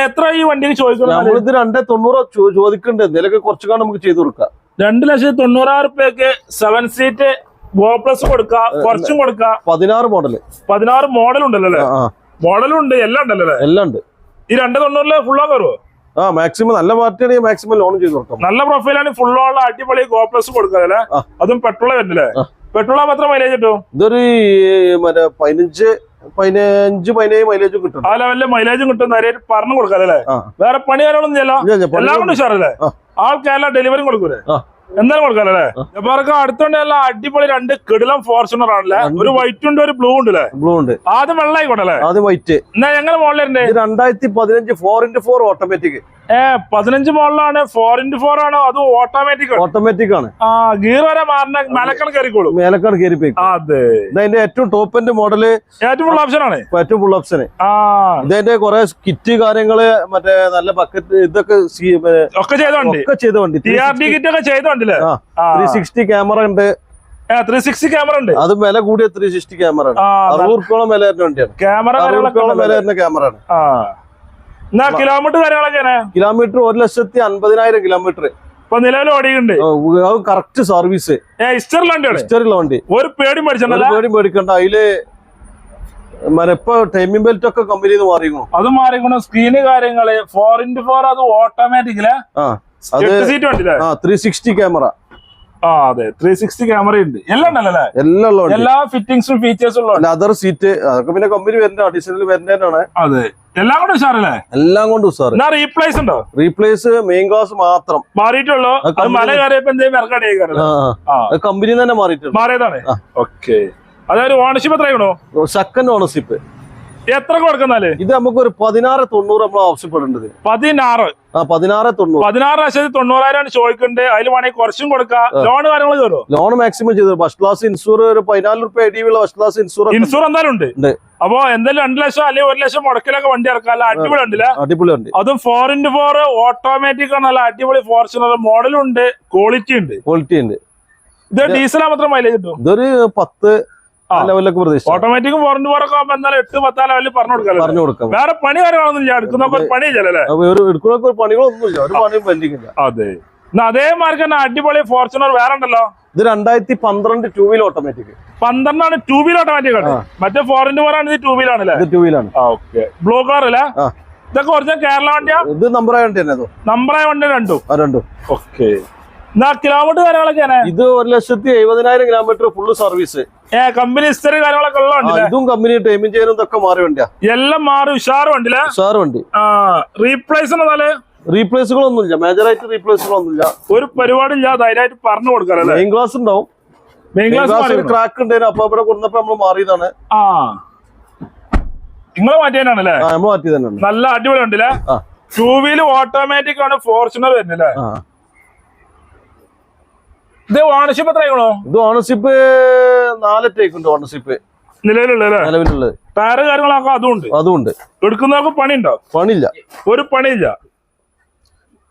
Speaker 2: എത്ര ഈ വണ്ടിക്ക് ചോദിക്കണം?
Speaker 1: നമ്മളിത് രണ്ടേ തൊണ്ണൂറ് ചോദിക്കുന്നുണ്ട് എന്തെങ്കിലുമൊക്കെ കുറച്ച് കാണാൻ നമുക്ക് ചെയ്തു കൊടുക്കാം.
Speaker 2: രണ്ട് ലക്ഷത്തി തൊണ്ണൂറായിരം റുപ്യക്ക് സെവൻ സീറ്റ് ഗോ പ്ലസ് കൊടുക്കാം. കുറച്ചും കൊടുക്കാം.
Speaker 1: പതിനാറ് മോഡൽ
Speaker 2: പതിനാറ് മോഡൽ ഉണ്ടല്ലോ അല്ലേ? മോഡലും ഉണ്ട് എല്ലാം ഉണ്ടല്ലേ
Speaker 1: എല്ലാം ഉണ്ട്.
Speaker 2: ഈ രണ്ട് തൊണ്ണൂറിൽ ഫുള്ളോ കയറുമോ
Speaker 1: ആ മാക്സിമം നല്ല പാർട്ടിയാണെങ്കിൽ മാക്സിമം ലോൺ ചെയ്ത് കൊടുക്കാം.
Speaker 2: നല്ല പ്രൊഫൈലാണ് ഫുൾ ഫുള്ളോള്ള അടിപൊളി ഗോ പ്ലസ് അതും പെട്രോൾ വരുന്നില്ലേ. പെട്രോൾ മാത്രം മൈലേജ് കിട്ടും?
Speaker 1: ഇതൊരു മറ്റേ പതിനഞ്ച് പതിനഞ്ച് പതിനേഴ് മൈലേജും കിട്ടും.
Speaker 2: ആ ലെവലിൽ മൈലേജും കിട്ടും നേരെ പറഞ്ഞു കൊടുക്കാം അല്ലേ? വേറെ പണി കാര്യങ്ങളൊന്നും ചെയ്യല്ലോ
Speaker 1: പണി
Speaker 2: എല്ലാം കൊണ്ട് ഉഷാറല്ലേ?
Speaker 1: ആ.
Speaker 2: ആൾക്കെല്ലാം ഡെലിവറി കൊടുക്കൂലേ. എന്തായാലും കൊടുക്കാല്ലേ ജപ്പാർക്ക് അടുത്തുണ്ടല്ല അടിപൊളി രണ്ട് കിടിലം ഫോർച്യൂണർ ആണല്ലേ? ഒരു വൈറ്റ് ഉണ്ട് ഒരു ബ്ലൂ ഉണ്ട്
Speaker 1: ബ്ലൂ ഉണ്ട്.
Speaker 2: ആദ്യം വെള്ളായി കൊണ്ടല്ലേ
Speaker 1: ആദ്യം വൈറ്റ്
Speaker 2: എന്നാ ഞങ്ങൾ മോളിലുണ്ട്
Speaker 1: രണ്ടായിരത്തി പതിനഞ്ച് ഫോർ ഇന്റു ഫോർ ഓട്ടോമാറ്റിക്
Speaker 2: ഏ പതിനഞ്ച് മോളിലാണ് ഫോർ ഇന്റു ഫോർ ആണോ അത് ഓട്ടോമാറ്റിക്
Speaker 1: ഓട്ടോമാറ്റിക് ആണ്.
Speaker 2: ആ ഗീർ വരെ മാറിന മലക്കണ് കയറിക്കോളും.
Speaker 1: മേലക്കാണ് കയറി പോയി
Speaker 2: അതെ
Speaker 1: ഏറ്റവും ടോപ്പ് എൻഡ് മോഡൽ
Speaker 2: ഏറ്റവും ഫുൾ ഓപ്ഷൻ ആണ്.
Speaker 1: ഏറ്റവും ഫുൾ ഓപ്ഷൻ
Speaker 2: ആ.
Speaker 1: ഇതിന്റെ കുറെ കിറ്റ് കാര്യങ്ങൾ മറ്റേ നല്ല ബക്കറ്റ് ഇതൊക്കെ
Speaker 2: ഒക്കെ ചെയ്തോണ്ട്
Speaker 1: ഒക്കെ ചെയ്ത വണ്ടി.
Speaker 2: ടി ആർ ഡി കിറ്റ് ഒക്കെ ചെയ്തോണ്ടല്ലേ
Speaker 1: ത്രീ സിക്സ്റ്റി ക്യാമറ ഉണ്ട്.
Speaker 2: ത്രീ സിക്സ്റ്റി ക്യാമറ ഉണ്ട്.
Speaker 1: അത് വില കൂടിയ ത്രീ സിക്സ്റ്റി ക്യാമറ ആണ്. അറുപത് റുപ്യോളം വില വരുന്ന വണ്ടിയാണ്.
Speaker 2: ക്യാമറ
Speaker 1: റുപ്യോളം വില വരുന്ന ക്യാമറ ആണ്.
Speaker 2: കിലോമീറ്റർ കാര്യങ്ങളൊക്കെ
Speaker 1: കിലോമീറ്റർ ഒരു ലക്ഷത്തി അൻപതിനായിരം കിലോമീറ്റർ
Speaker 2: ഇപ്പൊ നിലവിൽ ഓടിയുണ്ട്
Speaker 1: അത് കറക്റ്റ് സർവീസ് ഹിസ്റ്ററിയുള്ള വണ്ടി.
Speaker 2: ഒരു പേടി
Speaker 1: ഒരു
Speaker 2: മേടിച്ചല്ല
Speaker 1: പേടി മേടിക്കണ്ട അതിൽ ഇപ്പൊ ടൈമിംഗ് ബെൽറ്റ് ഒക്കെ കമ്പനിയിൽ നിന്ന്
Speaker 2: അത് മാറിക്കണം സ്ക്രീന് കാര്യങ്ങൾ ഫോർ ഇന്റു ഫോർ അത്
Speaker 1: ഓട്ടോമാറ്റിക്കൽ ത്രീ സിക്സ്റ്റി ക്യാമറ
Speaker 2: ആ അതെ. ത്രീ സിക്സ്റ്റി ക്യാമറ ഉണ്ട്. എല്ലാം ഉണ്ടല്ലേ?
Speaker 1: എല്ലാം
Speaker 2: എല്ലാ ഫിറ്റിംഗ്സും ഫീച്ചേഴ്സും ഉള്ള
Speaker 1: ലെതർ സീറ്റ് അതൊക്കെ പിന്നെ കമ്പനി വരുന്ന അഡീഷണൽ വരുന്നതാണ്
Speaker 2: അതെ. എല്ലാം കൂടെ ഉഷാറല്ലേ?
Speaker 1: എല്ലാം കൊണ്ടും
Speaker 2: എന്നാ റീപ്ലേസ് ഉണ്ടോ?
Speaker 1: റീപ്ലേസ് മെയിൻ ഗ്ലാസ് മാത്രം.
Speaker 2: മാറിയിട്ടുള്ളൂ. മല കയറിയപ്പോ എന്തെങ്കിലും
Speaker 1: കമ്പനി തന്നെ മാറിയിട്ടുണ്ട്.
Speaker 2: മാറിയതാണ്. ഓക്കെ അതായത് ഓണർഷിപ്പ് എത്രയാണോ
Speaker 1: സെക്കൻഡ് ഓണർഷിപ്പ്
Speaker 2: എത്ര കൊടുക്കുന്നാൽ?
Speaker 1: ഇത് നമുക്ക് ഒരു പതിനാറ് തൊണ്ണൂറ് നമ്മൾ ആവശ്യപ്പെടേണ്ടത്.
Speaker 2: പതിനാറ്.
Speaker 1: ആ പതിനാറ് തൊണ്ണൂറ്.
Speaker 2: പതിനാറ് ലക്ഷത്തി തൊണ്ണൂറായിരം ചോദിക്കുന്നുണ്ട് അതിൽ വേണമെങ്കിൽ കുറച്ചും കൊടുക്കാം. ലോൺ കാര്യങ്ങൾ കയറുമോ
Speaker 1: ലോൺ മാക്സിമം ചെയ്തു. ഫസ്റ്റ് ക്ലാസ് ഇൻഷൂർ ഒരു പതിനാല് റുപ്യ ഉള്ള ഫസ്റ്റ് ക്ലാസ് ഇൻഷൂർ
Speaker 2: ഇൻഷൂർ എന്തായാലും ഉണ്ട്.
Speaker 1: ഉണ്ട്.
Speaker 2: അപ്പൊ എന്തായാലും രണ്ടു ലക്ഷം അല്ലെങ്കിൽ ഒരു ലക്ഷം മുടക്കിലൊക്കെ വണ്ടി ഇറക്കാം അല്ല അടിപൊളി ഉണ്ടല്ലേ?
Speaker 1: അടിപൊളി ഉണ്ട്.
Speaker 2: അതും ഫോർ ഇന്റു ഫോർ ഓട്ടോമാറ്റിക് ആണ്. നല്ല അടിപൊളി ഫോർച്യൂണർ മോഡലും ഉണ്ട്. ക്വാളിറ്റി ഉണ്ട്.
Speaker 1: ക്വാളിറ്റി ഉണ്ട്.
Speaker 2: ഇത് ഡീസലാ മാത്രം മൈലേജ് കിട്ടും?
Speaker 1: ഇതൊരു പത്ത്. ലെവലിലൊക്കെ
Speaker 2: ഓട്ടോമാറ്റിക്കും ഫോർ ഒക്കെ ആകുമ്പോൾ എന്തായാലും എട്ട് പത്താം ലെവലിൽ പറഞ്ഞു കൊടുക്കാം
Speaker 1: പറഞ്ഞു കൊടുക്കാം.
Speaker 2: വേറെ പണി കാര്യങ്ങളൊന്നും ഇല്ല. എടുക്കുന്നൊക്കെ ഒരു പണി ഇല്ലല്ലേ
Speaker 1: അപ്പൊ ഒരു പണിയും പെൻഡിങ്
Speaker 2: അതെ. എന്നാ അതേ മാർക്ക് തന്നെ അടിപൊളി ഫോർച്യൂണർ വേറെ ഉണ്ടല്ലോ?
Speaker 1: ഇത് രണ്ടായിരത്തി പന്ത്രണ്ട് ടൂ വീൽ ഓട്ടോമാറ്റിക്
Speaker 2: പന്ത്രണ്ടാണ് ടൂ വീൽ ഓട്ടോമാറ്റിക് ആണ്. മറ്റേ ഫോർ ഇന്റ് ഫോർ ആണ് ഇത് ടൂ വീൽ ആണല്ലേ?
Speaker 1: ടൂ വീലാണ്
Speaker 2: ഓക്കെ ബ്ലൂ കളർ അല്ലേ? ഇതൊക്കെ ഒറിജിനൽ കേരള വണ്ടിയാ?
Speaker 1: ഇത് നമ്പർ വണ്ടി തന്നെ നമ്പർ
Speaker 2: നമ്പറായ വണ്ടി രണ്ടും.
Speaker 1: രണ്ടും.
Speaker 2: ഓക്കെ എന്നാ കിലോമീറ്റർ കാര്യങ്ങളൊക്കെ
Speaker 1: ഇത് ഒരു ലക്ഷത്തി എഴുപതിനായിരം kilometre full service
Speaker 2: company history കാര്യങ്ങളൊക്കെ ഉള്ള
Speaker 1: ഇതും കമ്പനി ടൈമിംഗ് ചെയ്യുന്നതും ഇതൊക്കെ മാറി വണ്ടിയാ.
Speaker 2: എല്ലാം മാറി ഉഷാറ് വണ്ടില്ലേ
Speaker 1: സാർ വണ്ടി
Speaker 2: റീപ്ലേസ്
Speaker 1: റീപ്ലേസുകളൊന്നുമില്ല മേജറായിട്ട് റീപ്ലേസുകളൊന്നുമില്ല
Speaker 2: ഒരു പരിപാടി ഇല്ല ധൈര്യമായിട്ട് പറഞ്ഞു കൊടുക്കാറല്ലേ
Speaker 1: മെയിൻ ക്ലാസ് ഉണ്ടാവും.
Speaker 2: മെയിൻ ക്ലാസ്
Speaker 1: ഒരു ക്രാക്ക് ഉണ്ടായിരുന്നു അപ്പൊ ഇവിടെ കൊടുത്തപ്പോ നമ്മൾ മാറിയതാണ്.
Speaker 2: ആ. നിങ്ങൾ മാറ്റിയതാണല്ലേ
Speaker 1: നമ്മൾ മാറ്റി തന്നെ
Speaker 2: നല്ല അടിപൊളി ഉണ്ടല്ലേ ടൂ വീലർ ഓട്ടോമാറ്റിക് ആണ് ഫോർച്യൂണർ വരുന്നില്ലേ ഇത് ഓണർഷിപ്പ് എത്രയാണോ
Speaker 1: ഇത് ഓണർഷിപ്പ് നാലറ്റേക്കുണ്ട് ഓണർഷിപ്പ്
Speaker 2: നിലവിലുള്ളത്
Speaker 1: നിലവിലുള്ളത്.
Speaker 2: ടയർ കാര്യങ്ങളൊക്കെ അതുണ്ട്
Speaker 1: അതുണ്ട്
Speaker 2: എടുക്കുന്നവർക്ക് പണിയുണ്ടോ?
Speaker 1: പണിയില്ല.
Speaker 2: ഒരു പണിയില്ല.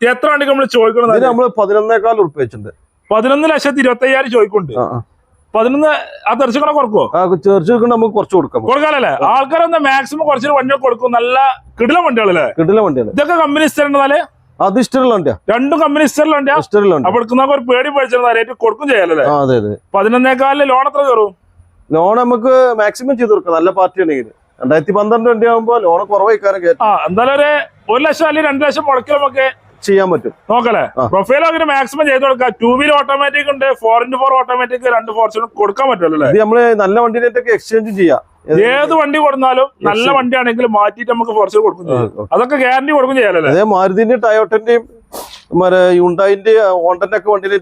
Speaker 2: എത്ര വണ്ടിക്ക് നമ്മൾ ചോദിക്കണം
Speaker 1: നമ്മൾ പതിനൊന്നേക്കാൾ ഉറുപ്പ് വെച്ചിട്ടുണ്ട്.
Speaker 2: പതിനൊന്ന് ലക്ഷത്തി ഇരുപത്തി അയ്യായിരം ചോദിക്കുന്നുണ്ട്. പതിനൊന്ന് ആ തെറിച്ചുകൂടെ കുറക്കുവോ?
Speaker 1: ആ ചേർച്ച് നമുക്ക് കുറച്ച് കൊടുക്കാം.
Speaker 2: കൊടുക്കാനല്ലേ? ആൾക്കാരെന്താ മാക്സിമം കുറച്ച് വണ്ടികൾ കൊടുക്കും. നല്ല കിടില വണ്ടികളല്ലേ?
Speaker 1: കിടില വണ്ടികൾ
Speaker 2: ഇതൊക്കെ കമ്പനി ഇസ്റ്ററിനാല്
Speaker 1: അത് ഇഷ്ടമുള്ള
Speaker 2: രണ്ടും കമ്പനി
Speaker 1: ഇഷ്ടമുള്ള
Speaker 2: അപ്പൊ എടുക്കുന്നവർക്ക് ഒരു പേടി പഠിച്ചിരുന്ന റേറ്റ് കൊടുക്കും ചെയ്യാലല്ലേ?
Speaker 1: അതെ അതെ.
Speaker 2: പതിനൊന്നേക്കാലിൽ ലോൺ എത്ര കയറും?
Speaker 1: ലോൺ നമുക്ക് മാക്സിമം ചെയ്ത് കൊടുക്കാം. നല്ല പാർട്ടി ഉണ്ടെങ്കിൽ. രണ്ടായിരത്തി പന്ത്രണ്ട് വണ്ടി ആകുമ്പോ ലോൺ
Speaker 2: കുറവായിക്കാരൊക്കെ എന്തായാലും ഒരു ലക്ഷം അല്ലെങ്കിൽ രണ്ടു ലക്ഷം മുടക്കിലും നമുക്ക്
Speaker 1: ചെയ്യാൻ പറ്റും.
Speaker 2: നോക്കല്ലേ. പ്രൊഫൈൽ അങ്ങനെ മാക്സിമം ചെയ്ത് കൊടുക്കാം ടൂ വീൽ ഓട്ടോമാറ്റിക് ഉണ്ട് ഫോർ ഇന്റു ഫോർ ഓട്ടോമാറ്റിക് രണ്ട് ഫോർച്യൂണർ കൊടുക്കാൻ പറ്റുമല്ലോ അല്ലേ?
Speaker 1: ഇത് നമ്മൾ നല്ല വണ്ടിയിലേക്ക് എക്സ്ചേഞ്ച് ചെയ്യാം.
Speaker 2: ഏത് വണ്ടി കൊടുത്താലും നല്ല വണ്ടിയാണെങ്കിൽ മാറ്റിയിട്ട് നമുക്ക് ഫോർച്യൂണർ കൊടുക്കും അതൊക്കെ ഗ്യാരണ്ടി കൊടുക്കും ചെയ്യാലല്ലേ?
Speaker 1: അതേ മാരുതിന്റെയും ടയോട്ടന്റെയും മറ്റേ യുണ്ടായിന്റെ ഓണ്ടന്റെ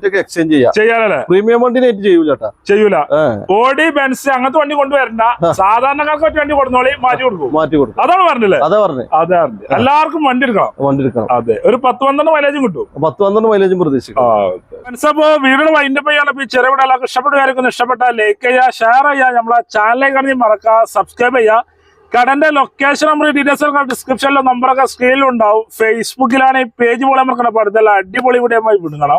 Speaker 1: ഒക്കെ എക്സ്ചേഞ്ച് ചെയ്യാം.
Speaker 2: ചെയ്യാനല്ലേ
Speaker 1: പ്രീമിയം വണ്ടിനായിട്ട് ചെയ്യൂല
Speaker 2: ചെയ്യൂല. ഓടി ബെൻസ് അങ്ങനത്തെ വണ്ടി കൊണ്ടുവരണ്ട സാധാരണക്കാർക്ക് പറ്റിയ വണ്ടി കൊടുത്തോളി മാറ്റി കൊടുക്കും.
Speaker 1: മാറ്റി കൊടുക്കും.
Speaker 2: അതാണ് പറഞ്ഞില്ലേ?
Speaker 1: അതാ പറഞ്ഞു.
Speaker 2: അതെ പറഞ്ഞു എല്ലാവർക്കും വണ്ടി എടുക്കണം.
Speaker 1: വണ്ടി എടുക്കണം.
Speaker 2: അതെ. ഒരു പത്ത് പന്ത്രണ്ട് മൈലേജും കിട്ടും.
Speaker 1: പത്ത് പന്ത്രണ്ട് മൈലേജും പ്രതീക്ഷിക്കും
Speaker 2: അപ്പോ വീടിന് വൈൻഡ് ചെയ്യാൻ ഇപ്പൊ ചെറിയ എല്ലാവർക്കും ഇഷ്ടപ്പെട്ട ഇഷ്ടപ്പെട്ടാൽ ലൈക്ക് ചെയ്യുക ഷെയർ ചെയ്യുക. നമ്മളെ ചാനലിലേക്ക് ആണെങ്കിൽ മറക്കുക സബ്സ്ക്രൈബ് ചെയ്യുക. കടന്റെ ലൊക്കേഷൻ നമ്മൾ ഡീറ്റെയിൽസ് ഒക്കെ ഡിസ്ക്രിപ്ഷനിലും നമ്പറൊക്കെ സ്ക്രീനിലുണ്ടാവും ഫേസ്ബുക്കിലാണ് ഈ പേജ് പോലെ നമുക്ക് അടുത്തുള്ള അടിപൊളി ഇവിടെ വിടുന്നതാണ്